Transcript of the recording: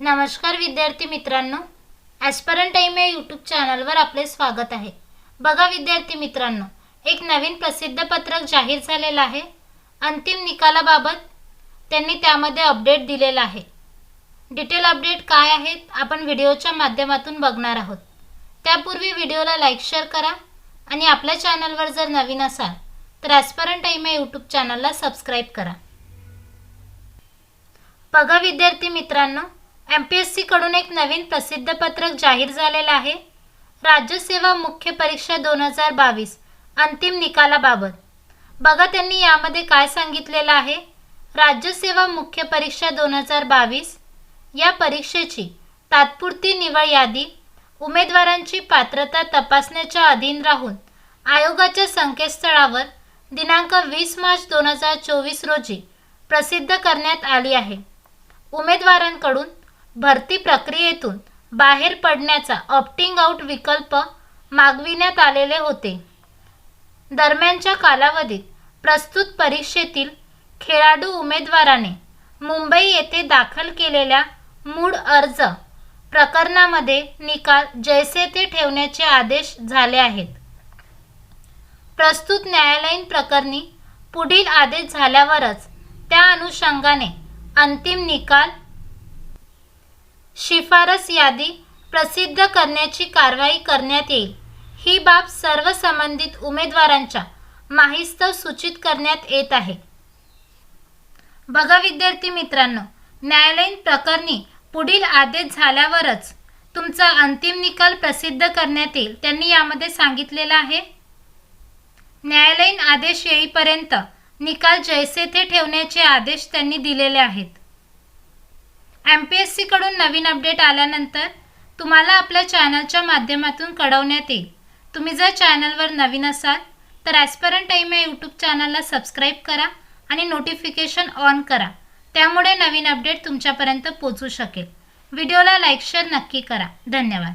नमस्कार विद्यार्थी मित्रांनो. ॲस्परंट टाईम या यूट्यूब चॅनलवर आपले स्वागत आहे. बघा विद्यार्थी मित्रांनो एक नवीन प्रसिद्ध पत्रक जाहीर झालेलं आहे. अंतिम निकालाबाबत त्यांनी त्यामध्ये अपडेट दिलेला आहे. डिटेल अपडेट काय आहेत आपण व्हिडिओच्या माध्यमातून बघणार आहोत. त्यापूर्वी व्हिडिओला लाईक शेअर करा आणि आपल्या चॅनलवर जर नवीन असाल तर ॲस्परंट टाईम या यूट्यूब चॅनलला सबस्क्राईब करा. बघा विद्यार्थी मित्रांनो एम पी एस सीकडून एक नवीन प्रसिद्ध पत्रक जाहीर झालेलं आहे. राज्यसेवा मुख्य परीक्षा दोन हजार बावीस अंतिम निकालाबाबत. बघा त्यांनी यामध्ये काय सांगितलेलं आहे. राज्यसेवा मुख्य परीक्षा दोन हजार बावीस या परीक्षेची तात्पुरती निवड यादी उमेदवारांची पात्रता तपासण्याच्या अधीन राहून आयोगाच्या संकेतस्थळावर दिनांक वीस मार्च दोन हजार चोवीस रोजी प्रसिद्ध करण्यात आली आहे. उमेदवारांकडून भरती प्रक्रियेतून बाहेर पडण्याचा ऑप्टिंग आउट विकल्प मागविण्यात आलेले होते. दरम्यानच्या कालावधीत प्रस्तुत परीक्षेतील खेळाडू उमेदवाराने मुंबई येथे दाखल केलेल्या मूळ अर्ज प्रकरणामध्ये निकाल जैसे ते ठेवण्याचे आदेश झाले आहेत. प्रस्तुत न्यायालयीन प्रकरणी पुढील आदेश झाल्यावरच त्या अनुषंगाने अंतिम निकाल शिफारस यादी प्रसिद्ध करण्याची कारवाई करण्यात येईल. ही बाब सर्व संबंधित उमेदवारांच्या माहिस्तव सूचित करण्यात येत आहे. बघा विद्यार्थी मित्रांनो न्यायालयीन प्रकरणी पुढील आदेश झाल्यावरच तुमचा अंतिम निकाल प्रसिद्ध करण्यात येईल त्यांनी यामध्ये सांगितलेलं आहे. न्यायालयीन आदेश येईपर्यंत निकाल जैसे ते ठेवण्याचे आदेश त्यांनी दिलेले आहेत. एम पी एस सीकडून नवीन अपडेट आल्यानंतर तुम्हाला आपल्या चॅनलच्या माध्यमातून कळवण्यात येईल. तुम्ही जर चॅनलवर नवीन असाल तर ॲस्परंट टाईम या यूट्यूब चॅनलला सबस्क्राईब करा आणि नोटिफिकेशन ऑन करा. त्यामुळे नवीन अपडेट तुमच्यापर्यंत पोचू शकेल. व्हिडिओला लाईक शेअर नक्की करा. धन्यवाद.